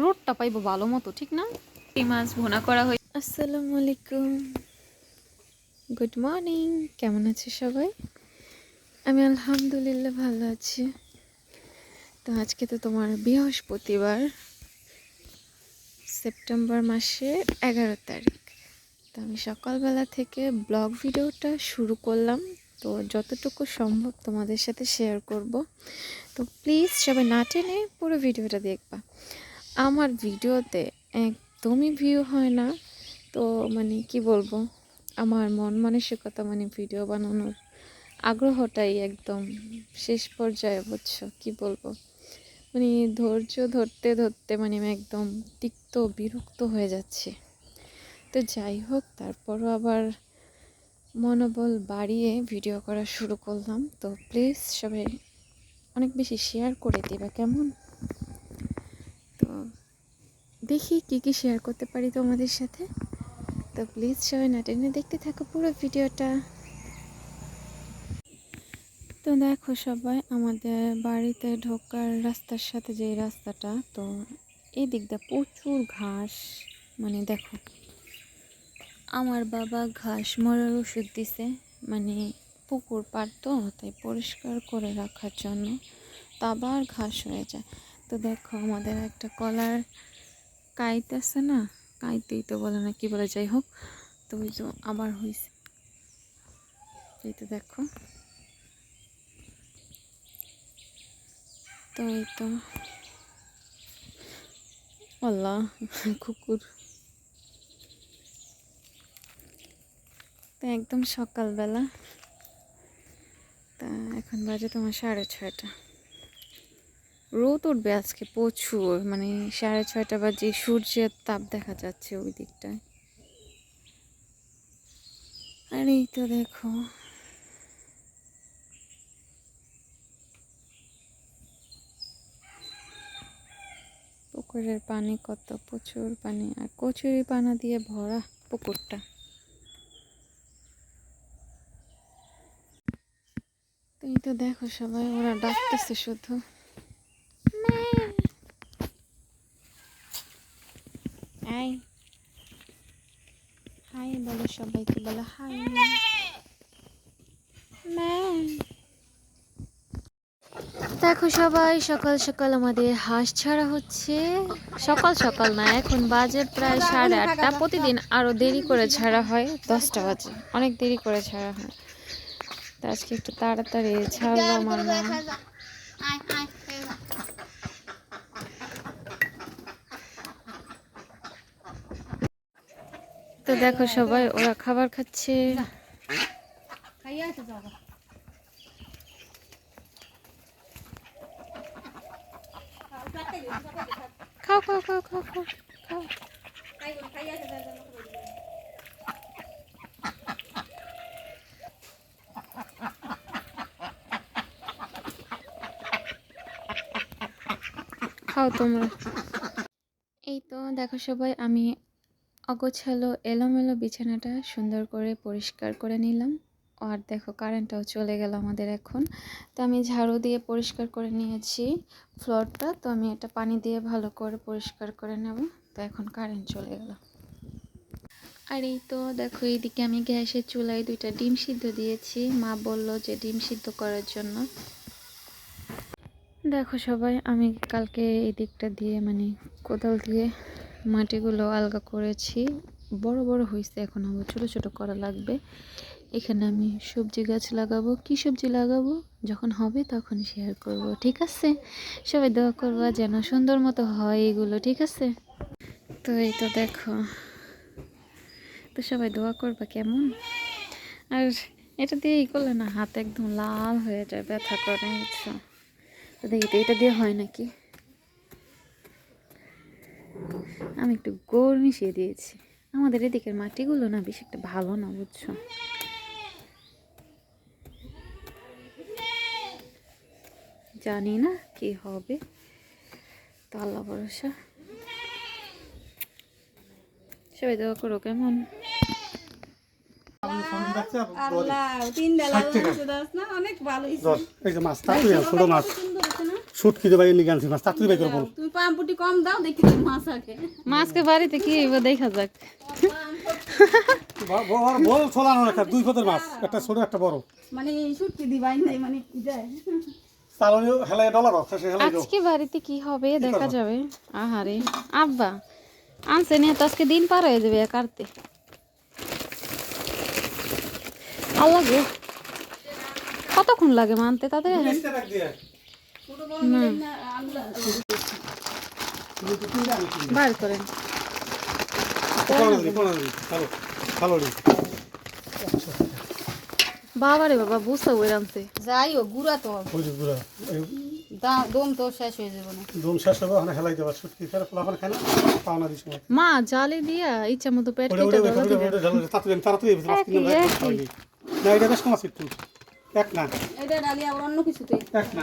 রোডটা পাইবো ভালো মতো ঠিক না? মাছ ভুনা করা হয় আসসালামু আলাইকুম। গুড মর্নিং কেমন আছে সবাই? আমি আলহামদুলিল্লাহ ভালো আছি। তো আজকে তো তোমার বৃহস্পতিবার সেপ্টেম্বর মাসের এগারো তারিখ। তো আমি সকালবেলা থেকে ব্লগ ভিডিওটা শুরু করলাম। তো যতটুকু সম্ভব তোমাদের সাথে শেয়ার করব। তো প্লিজ সবাই না টেনে পুরো ভিডিওটা দেখবা। আমার ভিডিওতে একদমই ভিউ হয় না। তো মানে কি বলব? আমার মন মানসিকতা মানে ভিডিও বানানোর আগ্রহটাই একদম শেষ পর্যায়ে, বুঝছ? কি বলব? মানে ধৈর্য ধরতে ধরতে মানে আমি একদম তিক্ত বিরক্ত হয়ে যাচ্ছে। তো যাই হোক, তারপরও আবার মনোবল বাড়িয়ে ভিডিও করা শুরু করলাম। তো প্লিজ সবাই অনেক বেশি শেয়ার করে দিবা, কেমন? তো দেখি কি কি শেয়ার করতে পারি তোমাদের সাথে। তো প্লিজ সবাই না টেনে দেখতে থাকো পুরো ভিডিওটা তো দেখো সবাই, আমাদের বাড়িতে ঢোকার রাস্তার সাথে যে রাস্তাটা, তো এই দিকটা প্রচুর ঘাস মানে দেখো আমার বাবা ঘাস মরার ওষুধ দিছে মানে পুকুর পার তো, তাই পরিষ্কার করে রাখার জন্য। তো আবার ঘাস হয়ে যায়। তো দেখো, আমাদের একটা কলার কাইত আছে না, কাইতেই তো বলে না, কি বলে, যাই হোক। তো ওই তো আবার হয়েছে এই তো দেখো। তো এই তো। আল্লাহ, কুকুর। তো একদম সকালবেলা। তা এখন বাজে তোমার সাড়ে ছয়টা। রোদ উঠবে আজকে প্রচুর মানে সাড়ে ছয়টা বাজে সূর্যের তাপ দেখা যাচ্ছে ওই দিকটায়। আর এই তো দেখো। পুকুরের পানি কত, প্রচুর পানি। আর কচুরি পানা দিয়ে ভরা পুকুরটা। তুমি তো দেখো সবাই, ওরা ডাকতেছে শুধু। হাই হাই বলো সবাইকে, বলো হাই দেখো সবাই, সকাল সকাল আমাদের হাঁস ছাড়া হচ্ছে। সকাল সকাল না, এখন বাজে প্রায় সাড়ে আটটা। প্রতিদিন আরও দেরি করে ছাড়া হয়, দশটা বাজে। অনেক দেরি করে ছাড়া হয়। তো আজকে একটু তাড়াতাড়ি ছাড়লো আমার মা তো দেখো সবাই ওরা খাবার খাচ্ছে। খাও খাও খাও খাও খাও খাও। খাও তোমরা। এই তো দেখো সবাই, আমি অগোছালো, এলোমেলো বিছানাটা সুন্দর করে পরিষ্কার করে নিলাম। আর দেখো কারেন্টটাও চলে গেল আমাদের এখন। তো আমি ঝাড়ু দিয়ে পরিষ্কার করে নিয়েছি ফ্লোরটা তো আমি এটা পানি দিয়ে ভালো করে পরিষ্কার করে নেব। তো এখন কারেন্ট চলে গেল। আর এই তো দেখো, এইদিকে আমি গ্যাসের চুলায় দুইটা ডিম সিদ্ধ দিয়েছি। মা বলল যে ডিম সিদ্ধ করার জন্য। দেখো সবাই, আমি কালকে এই দিকটা দিয়ে মানে কোদাল দিয়ে মাটিগুলো আলগা করেছি। বড় বড় হয়েছে এখন আবার, ছোট ছোট করা লাগবে। এখানে আমি সবজি গাছ লাগাবো। কি সবজি লাগাবো? যখন হবে তখন শেয়ার করব, ঠিক আছে? সবাই দোয়া করব যেন সুন্দর মতো হয় এগুলো, ঠিক আছে? তো এই তো দেখো, তো সবাই দোয়া করবা কেমন? আর এটা দিয়ে ই করলে না, হাত একদম লাল হয়ে যায়, ব্যথা করে বুঝছ? তো দেখি তো, এটা দিয়ে হয় নাকি? আমি একটু গোড় মিশিয়ে দিয়েছি। আমাদের এদিকের মাটিগুলো না বেশি একটা ভালো না, বুঝছ? জানি না কি হবে। তো আল্লাহ ভরসা। সবাই দেওয়া করো, কেমন? মাছকে বাড়িতে কি দেখা যাক। ব- ব- বল ছোলানো একটা দুই পথের মাছ একটা ছোট একটা বড়। মানে সুটকি দিবাই নাই মানে কি যায়? আজকে বাড়িতে কি হবে দেখা যাবে। আহারে আব্বা আনছে নিয়ে তো আজকে দিন পার হয়ে যাবে কাটতে আল্লাহ গো কতক্ষণ লাগে মানতে তাদের। বার করেন। ভালো রে বাবারে বাবা বুঝতে ওই আনছে যাই হোক গুড়া তো গুড়া দম তো শেষ হয়ে যাবে না। দম শেষ হবে ওখানে হেলাই দেওয়া শুটকি ফের ফলাফল খায় না পাওনা দিস মা জালে দিয়া ইচ্ছা মতো পেট কেটে দিবে তাড়াতাড়ি তাড়াতাড়ি। না এটা বেশ কম আছে একটু এক না। এটা ডালি আবার অন্য কিছুতে এক না।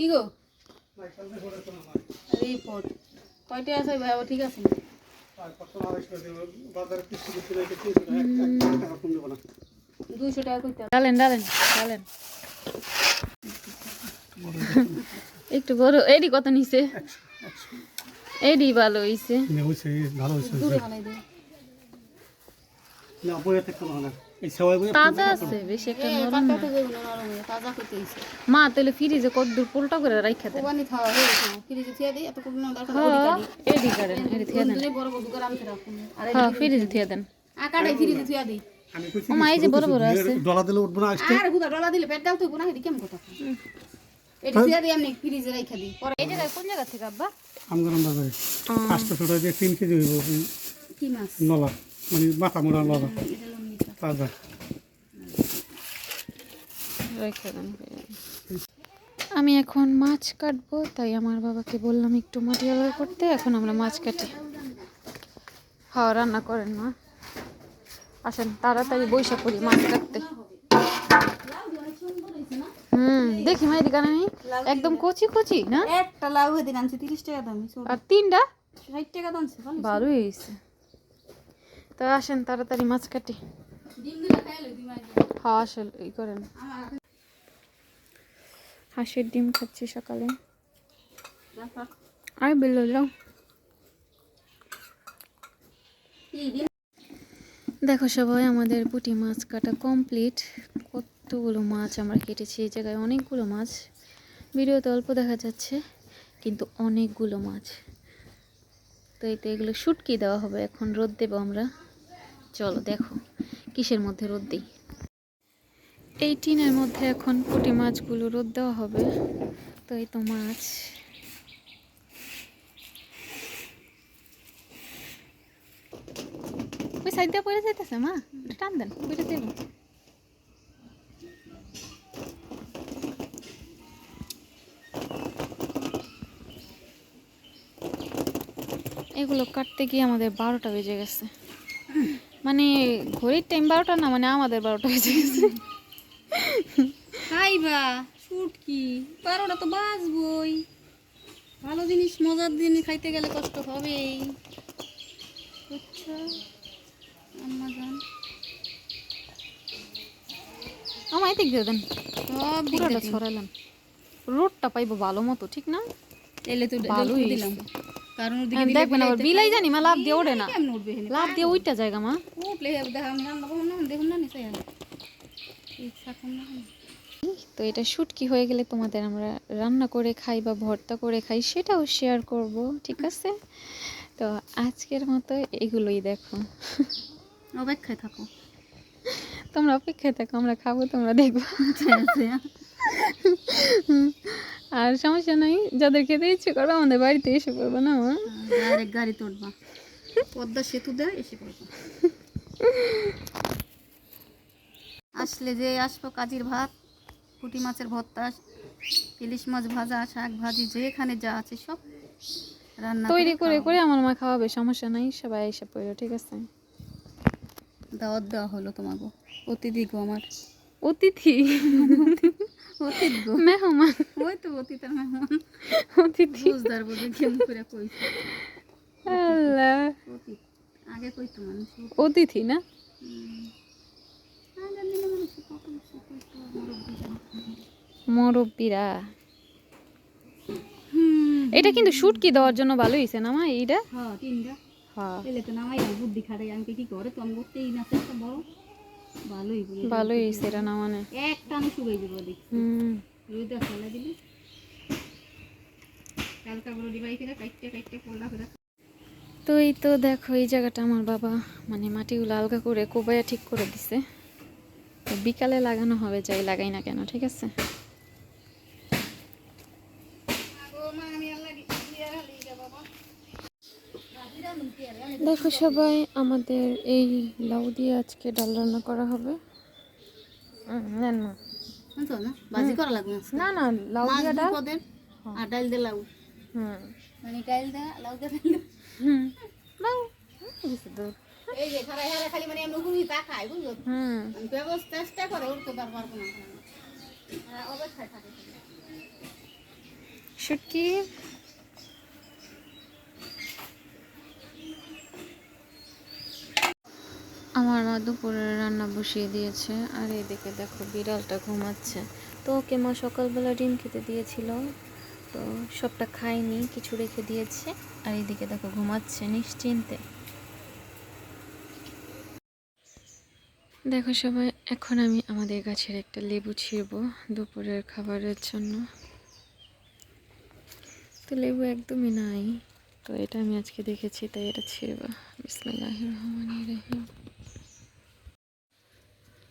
কি গো? রিপোর্ট কয়টা আছে ভাই? ঠিক আছে দুইশো টাকা কইতে ডালেন ডালেন ডালেন। একটু বড়। এডি কত নিছে? এডি ভালো হইছে। হয়েছে, ভালো না, না। তাজা আছে বেশি একটা নরম না। তাজা হইছে। মা তাহলে ফ্রিজে কত দূর পোলটা করে রাখা দেন। কোবানি খাওয়া হয়ে গেছে ফ্রিজে থিয়া দিই এত কোন দরকার ওদি এডি করেন এডি থিয়া দেন। বড় বড় দোকান আনতে আর হ্যাঁ ফ্রিজে থিয়া দেন। আকাটাই ফ্রিজে থিয়া দিই? আমি কইছি মা, এই যে বড় বড় আছে। ডলা দিলে উঠবো না আজকে আর গুদা ডলা দিলে পেট দাও তো গুনা হেদি কেমন কথা? এটি থিয়া দিই আমি ফ্রিজে রাখা দিই। পরে এই জায়গায় কোন জায়গা থেকে আব্বা? আমগরম বাজারে পাঁচটা ছোট দিয়ে তিন কেজি হইব কি মাছ? নলা মানে মাথা মোড়া নলা। দেন আমি এখন মাছ কাটবো তাই আমার বাবাকে বললাম একটু মাটি আলাদা করতে এখন আমরা মাছ কাটি। হ্যাঁ রান্না করেন মা। আসেন তাড়াতাড়ি বৈশা করি মাছ কাটতে। হুম দেখি মাইদি কানে নেই একদম কচি কচি না? একটা লাউ হেদিন আনছি তিরিশ টাকা দামি আর তিনটা? ষাট টাকা দাম ভালোই হয়েছে। তো আসেন তাড়াতাড়ি মাছ কাটি। হ্যাঁ হাঁসের ডিম খাচ্ছি সকালে। আর বেলো দেখো সবাই, আমাদের পুঁটি মাছ কাটা কমপ্লিট। কতগুলো মাছ আমরা কেটেছি এই জায়গায়, অনেকগুলো মাছ। ভিডিওতে অল্প দেখা যাচ্ছে, কিন্তু অনেকগুলো মাছ। তো এই তো এগুলো শুটকি দেওয়া হবে, এখন রোদ দেবো আমরা। চলো, দেখো। কিসের মধ্যে রোদ দিই? এই টিনের মধ্যে এখন পুঁটি মাছগুলো রোদ দেওয়া হবে। তো এই তো মাছ। ওই সাইড দিয়ে পড়ে যাইতেছে, মা। টান দেন, পড়ে দেব এগুলো কাটতে গিয়ে আমাদের বারোটা বেজে গেছে। মানে ঘড়ির টাইম বারোটা না মানে আমাদের বারোটা বেজে গেছে। খাইবা শুটকি বারোটা তো বাজবই। ভালো জিনিস মজার জিনিস খাইতে গেলে কষ্ট হবেই। আমার এতে দিয়ে দেন। পুরোটা ছড়ালাম রোডটা পাইবো ভালো মতো ঠিক না? এলে তো ভালোই দিলাম। কারণ ওদিকে হ্যাঁ, দেখবেন আবার বিলাই জানি মা লাভ দিয়ে ওঠে না। কেমন উঠবে হেনে লাভ দিয়ে ওইটা জায়গা মা। উঠলে আমি রান্না করব না দেখুন না নিশ্চয় ইচ্ছা করুন না। তো এটা শুটকি হয়ে গেলে তোমাদের আমরা রান্না করে খাই বা ভর্তা করে খাই সেটাও শেয়ার করব ঠিক আছে? তো আজকের মতো এগুলোই দেখো। অপেক্ষায় থাকো। তোমরা অপেক্ষায় থাকো আমরা খাব তোমরা দেখব। আর সমস্যা নাই যাদের খেতে ইচ্ছে করো আমাদের বাড়িতে এসে করব না মা? ডাইরেক্ট গাড়ি তুলবা। পদ্মা সেতু দেয় এসে পড়ব। আসলে যে আসব কাজির ভাত পুঁটি মাছের ভর্তা ইলিশ মাছ ভাজা শাক ভাজি যেখানে যা আছে সব রান্না তৈরি করে করে আমার মা খাওয়াবে সমস্যা নাই সবাই এসে পড়ো ঠিক আছে? দাওয়াত দেওয়া হলো তোমাকে অতিথি গো আমার। অতিথি? মেহমান ওই তো অতীতের মেহমান অতিথি বুঝদার বোঝে কেমন করে কইছে আল্লাহ আগে কইতো মানুষ অতিথি না মুরব্বীরা এটা কিন্তু শুটকি দেওয়ার জন্য ভালো হয়েছে না মা এইটা? হ্যাঁ তিনটা। হ্যাঁ। পেলে তো নামাই বুদ্ধি খাটাই আমি কি করে? তো আমি করতেই না বড় ভালোই এটা না মানে। এক টানে শুকাই দিব দেখি হুম। রোদে ফেলা দিলি ডিবাই করে। তো এই তো দেখো এই জায়গাটা আমার বাবা মানে মাটিগুলো আলগা করে কোবাইয়া ঠিক করে দিছে। বিকালে লাগানো হবে যাই লাগাই না কেন ঠিক আছে দেখো সবাই আমাদের এই লাউ দিয়ে আজকে ডাল রান্না করা হবে। হুম, নেন মা। না। না না লাউ দিয়ে ডাল। আর ডাল দিয়ে লাউ। হুম। মানে ডাল দিয়ে লাউ দিয়ে হুম। লাউ এই যে খালি মানে এমনি ঘুরি তাকায় বুঝলো? হুম। মানে ব্যবস্থা চেষ্টা করে উঠতে পারব কোনো অবস্থায় থাকে শুটকি আমার মা দুপুরে রান্না বসিয়ে দিয়েছে। আর এদিকে দেখো বিড়ালটা ঘুমাচ্ছে। তো ওকে মা সকালবেলা ডিম খেতে দিয়েছিল। তো সবটা খাইনি কিছু রেখে দিয়েছে। আর এদিকে দেখো ঘুমাচ্ছে নিশ্চিন্তে। দেখো সবাই, এখন আমি আমাদের গাছের একটা লেবু ছিঁড়বো দুপুরের খাবারের জন্য। তো লেবু একদমই নাই। তো এটা আমি আজকে দেখেছি, তাই এটা ছিঁড়ব। বিসমিল্লাহ রহমান রহিম।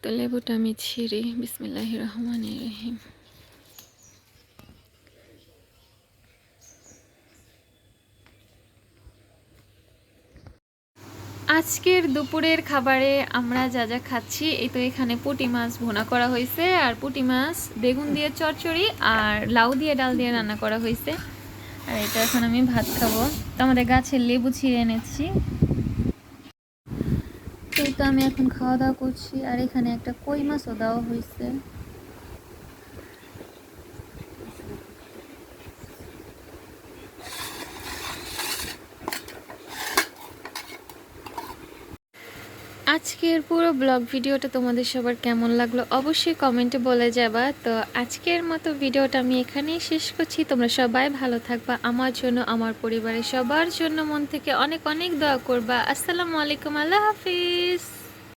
তো লেবুটা আমি ছিঁড়ি। বিসমিল্লাহ রহমান রহিম। আজকের দুপুরের খাবারে আমরা যা যা খাচ্ছি, এই তো এখানে পুটি মাছ ভুনা করা হয়েছে, আর পুটি মাছ বেগুন দিয়ে চচ্চড়ি আর লাউ দিয়ে ডাল দিয়ে রান্না করা হয়েছে। আর এটা এখন আমি ভাত খাব। তো আমাদের গাছের লেবু ছিঁড়ে এনেছি। তো আমি এখন খাওয়া দাওয়া করছি আর এখানে একটা কই মাছও দেওয়া হয়েছে আজকের পুরো ব্লগ ভিডিওটা তোমাদের সবার কেমন লাগল অবশ্যই কমেন্টে বলে যাবা। তো আজকের মতো ভিডিওটা আমি এখানেই শেষ করছি। তোমরা সবাই ভালো থাকবা, আমার জন্য, আমার পরিবারের সবার জন্য। মন থেকে অনেক অনেক দোয়া করবা। আসসালামু আলাইকুম, আল্লাহ হাফিজ।